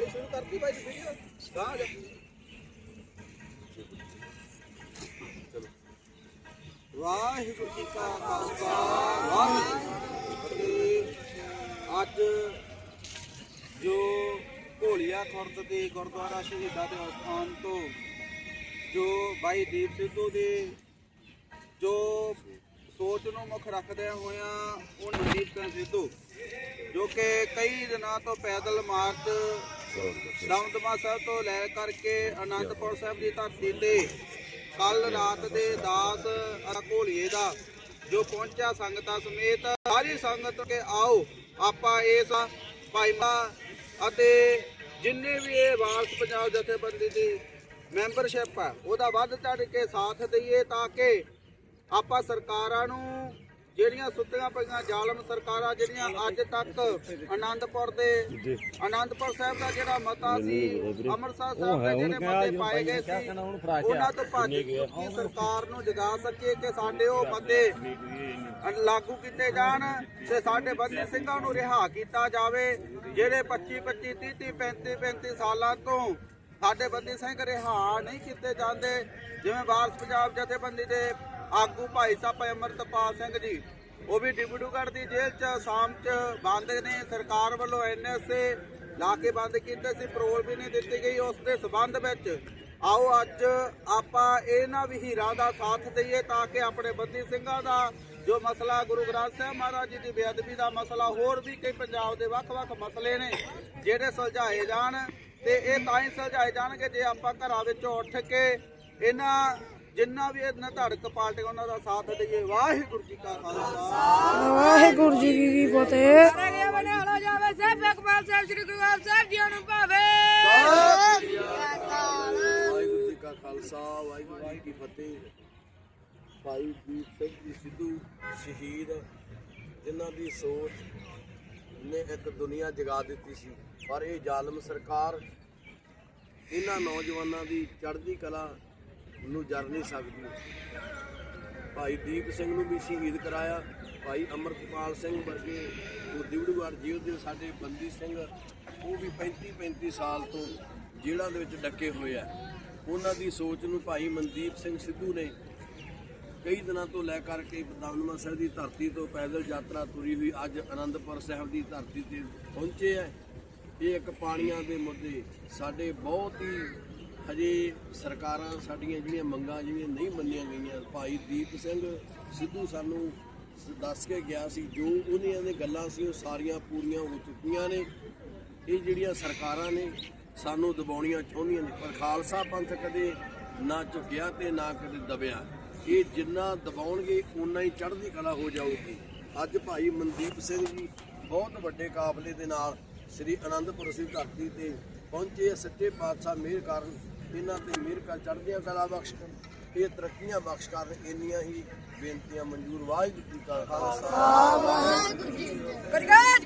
ਕਰਤੀ ਭਾਈ ਵੀਡੀਓ ਗਾਂ ਜਾ। ਵਾਹਿਗੁਰੂ ਜੀ ਕਾ ਖਾਲਸਾ, ਵਾਹਿਗੁਰੂ ਜੀ ਅੱਜ ਜੋ ਘੋਲੀਆ ਖੁਰਦ ਦੇ ਗੁਰਦੁਆਰਾ ਸ਼ਹੀਦਾਂ ਦੇ ਸਥਾਨ ਤੋਂ ਜੋ ਬਾਈ ਦੀਪ ਸਿੱਧੂ ਦੇ ਜੋ ਸੋਚ ਨੂੰ ਮੁੱਖ ਰੱਖਦਿਆਂ ਹੋਇਆਂ ਉਹ ਨਵਦੀਪ ਸਿੰਘ ਸਿੱਧੂ, ਜੋ ਕਿ ਕਈ ਦਿਨਾਂ ਤੋਂ ਪੈਦਲ ਮਾਰਚ ਦਮਦਮਾ ਸਾਹਿਬ ਤੋਂ ਲੈ ਕਰਕੇ ਅਨੰਦਪੁਰ ਸਾਹਿਬ ਦੀ ਧਰਤੀ ਤੇ ਕੱਲ ਰਾਤ ਦੇ ਦਾਸ ਘੋਲੀਏ ਦਾ ਜੋ ਪਹੁੰਚਿਆ ਸੰਗਤਾਂ ਸਮੇਤ, ਸਾਰੀ ਸੰਗਤ ਕੇ ਆਓ, ਆਪਾਂ ਇਸ ਭਾਈਮਾ ਅਤੇ ਜਿੰਨੇ ਵੀ ਇਹ ਵਾਰਸ ਪੰਜਾਬ ਜਥੇਬੰਦੀ ਦੀ ਮੈਂਬਰਸ਼ਿਪ ਹੈ ਉਹਦਾ ਵੱਧ ਚੜ ਕੇ ਸਾਥ ਦਈਏ ਤਾਂ ਕਿ ਆਪਾਂ ਸਰਕਾਰਾਂ ਨੂੰ ਜਿਹੜੀਆਂ ਸੁੱਤੀਆਂ ਪਈਆਂ ਜ਼ਾਲਮ ਸਰਕਾਰਾਂ ਜਿਹੜੀਆਂ ਅੱਜ ਤੱਕ ਆਨੰਦਪੁਰ ਦੇ ਆਨੰਦਪੁਰ ਸਾਹਿਬ ਦਾ ਜਿਹੜਾ ਮਤਾ ਸੀ ਅੰਮ੍ਰਿਤਸਰ ਸਾਹਿਬ ਦੇ ਜਿਹੜੇ ਮਤੇ ਪਾਏ ਗਏ ਸੀ ਉਹਨਾਂ ਤੋਂ ਭੱਜ ਕੇ ਸਰਕਾਰ ਨੂੰ ਜਗਾ ਸਕੇ ਕਿ ਸਾਡੇ ਉਹ ਮਤੇ ਲਾਗੂ ਕੀਤੇ ਜਾਣ ਤੇ ਸਾਡੇ ਬੰਦੀ ਸਿੰਘਾਂ ਨੂੰ ਰਿਹਾ ਕੀਤਾ ਜਾਵੇ ਜਿਹੜੇ 25 25 30 30 35 35 ਸਾਲਾਂ ਤੋਂ ਸਾਡੇ ਬੰਦੀ ਸਿੰਘ ਰਿਹਾ ਨਹੀਂ ਕੀਤੇ ਜਾਂਦੇ। ਜਿਵੇਂ ਵਾਰਸ ਪੰਜਾਬ ਜਥੇਬੰਦੀ ਦੇ ਆਗੂ ਭਾਈ ਸਾਹਿਬ ਅਮਰਤਪਾਲ ਸਿੰਘ ਜੀ, ਉਹ ਵੀ ਡਿਬੜੂਗੜ੍ਹ ਦੀ ਜੇਲ੍ਹ 'ਚ ਆਸਾਮ 'ਚ ਬੰਦ ਨੇ, ਸਰਕਾਰ ਵੱਲੋਂ ਐਨਐਸਏ ਲਾ ਕੇ ਬੰਦ ਕੀਤੇ ਸੀ ਪਰੋਲ ਵੀ ਨਹੀਂ ਦਿੱਤੀ ਗਈ ਉਸ ਦੇ ਸਬੰਧ ਵਿੱਚ। ਆਓ ਅੱਜ ਆਪਾਂ ਇਹਨਾਂ ਵੀ ਦਾ ਸਾਥ ਦਈਏ ਤਾਂ ਕਿ ਆਪਣੇ ਬੰਦੀ ਸਿੰਘਾਂ ਦਾ ਜੋ ਮਸਲਾ ਗੁਰੂ ਗ੍ਰੰਥ ਸਾਹਿਬ ਮਹਾਰਾਜ ਜੀ ਦੀ ਬੇਅਦਬੀ ਦਾ ਮਸਲਾ, ਹੋਰ ਵੀ ਕਈ ਪੰਜਾਬ ਦੇ ਵੱਖ-ਵੱਖ ਮਸਲੇ ਨੇ ਜਿਹੜੇ ਸੁਲਝਾਏ ਜਾਣ ਤੇ ਇਹ ਤਾਂ ਹੀ ਸੁਲਝਾਏ ਜਾਣਗੇ ਜੇ ਆਪਾਂ ਘਰਾਂ ਵਿੱਚੋਂ ਉੱਠ ਕੇ ਇਹਨਾਂ ਜਿੰਨਾ ਵੀ ਇਹਨਾਂ ਧੜਕ ਪਾਰਟੀ ਉਹਨਾਂ ਦਾ ਸਾਥ ਦਈਏ। ਵਾਹਿਗੁਰੂ ਜੀ ਕਾ ਖਾਲਸਾ। ਵਾਹਿਗੁਰੂ ਜੀ ਕੀ ਫਤਿਹ। ਗਿਆ ਬਣੇ ਹਲਾ ਜਾਵੇ ਸਾਹਿਬ ਇਕਬਾਲ ਸਾਹਿਬ ਸ੍ਰੀ ਗੁਰੂ ਗ੍ਰੰਥ ਸਾਹਿਬ ਜੀ ਨੂੰ ਭਾਵੇ। ਵਾਹਿਗੁਰੂ ਜੀ ਕਾ ਖਾਲਸਾ ਵਾਹਿਗੁਰੂ ਜੀ ਕੀ ਫਤਿਹ। ਭਾਈ ਦੀਪ ਸਿੰਘ ਜੀ ਸਿੱਧੂ ਸ਼ਹੀਦ ਜਿਨ੍ਹਾਂ ਦੀ ਸੋਚ ਨੇ ਇੱਕ ਦੁਨੀਆ ਜਗਾ ਦਿੱਤੀ ਸੀ। ਪਰ ਇਹ ਜ਼ਾਲਮ ਸਰਕਾਰ ਇਹਨਾਂ ਨੌਜਵਾਨਾਂ ਦੀ ਚੜ੍ਹਦੀ ਕਲਾ ਨੂੰ ਜਰ ਨਹੀਂ ਸਕਦੀ। ਭਾਈ ਦੀਪ ਸਿੰਘ ਨੂੰ ਵੀ ਸ਼ਹੀਦ ਕਰਾਇਆ। ਭਾਈ ਅਮਰਪਾਲ ਸਿੰਘ ਵਰਗੇ ਉਹ ਜੇਲ੍ਹ ਦੇ ਸਾਡੇ ਬੰਦੀ ਸਿੰਘ, ਉਹ ਵੀ 35 35 ਸਾਲ ਤੋਂ ਜੇਲ੍ਹਾਂ ਦੇ ਵਿੱਚ ਡੱਕੇ ਹੋਏ ਆ। ਉਹਨਾਂ ਦੀ ਸੋਚ ਨੂੰ ਭਾਈ ਮਨਦੀਪ ਸਿੰਘ ਸਿੱਧੂ ਨੇ ਕਈ ਦਿਨਾਂ ਤੋਂ ਲੈ ਕਰਕੇ ਦਮਦਮਾ ਸਾਹਿਬ ਦੀ ਧਰਤੀ ਤੋਂ ਪੈਦਲ ਯਾਤਰਾ ਤੁਰੀ ਹੋਈ। ਅੱਜ ਅਨੰਦਪੁਰ ਸਾਹਿਬ ਦੀ ਧਰਤੀ ਤੇ ਪਹੁੰਚੇ ਹੈ ਇਹ ਇੱਕ ਪਾਣੀਆਂ ਦੇ ਮੁੱਦੇ ਸਾਡੇ ਬਹੁਤ ਹੀ ਹਜੇ ਸਰਕਾਰਾਂ ਸਾਡੀਆਂ ਜਿਹੜੀਆਂ ਮੰਗਾਂ ਜਿਹੜੀਆਂ ਨਹੀਂ ਮੰਨੀਆਂ ਗਈਆਂ, ਭਾਈ ਦੀਪ ਸਿੰਘ ਸਿੱਧੂ ਸਾਨੂੰ ਦੱਸ ਕੇ ਗਿਆ ਸੀ, ਜੋ ਉਹਨੀਆਂ ਦੇ ਗੱਲਾਂ ਸੀ, ਉਹ ਸਾਰੀਆਂ ਪੂਰੀਆਂ ਹੋ ਚੁੱਕੀਆਂ ਨੇ। ਇਹ ਜਿਹੜੀਆਂ ਸਰਕਾਰਾਂ ਨੇ ਸਾਨੂੰ ਦਬਾਉਣੀਆਂ ਚਾਹੁੰਦੀਆਂ ਨੇ, ਪਰ ਖਾਲਸਾ ਪੰਥ ਕਦੇ ਨਾ ਝੁਕਿਆ ਤੇ ਨਾ ਕਦੇ ਦਬਿਆ। ਇਹ ਜਿੰਨਾ ਦਬਾਉਣਗੇ ਉਨਾ ਹੀ ਚੜ੍ਹਦੀ ਕਲਾ ਹੋ ਜਾਊਗੀ। ਅੱਜ ਭਾਈ ਮਨਦੀਪ ਸਿੰਘ ਜੀ ਬਹੁਤ ਵੱਡੇ ਕਾਬਲੇ ਦੇ ਨਾਲ ਸ੍ਰੀ ਅਨੰਦਪੁਰ ਸਾਹਿਬ ਧਰਤੀ ਤੇ ਪਹੁੰਚੇ ਸੱਚੇ ਪਾਤਸ਼ਾਹ ਮਿਹਰ ਕਾਰਨ ਇਹਨਾਂ ਤੇ ਮਿਹਰ ਕਰ ਚੜ੍ਹਦੀਆਂ ਕਲਾ ਬਖਸ਼ ਕਰਨ ਇਹ ਤਰੱਕੀਆਂ ਬਖਸ਼ ਕਰਨ ਇੰਨੀਆਂ ਹੀ ਬੇਨਤੀਆਂ, ਮਨਜ਼ੂਰ ਵਾਹਿਗੁਰੂ ਜੀ ਕਾ ਖਾਲਸਾ। ਕਰੀਏ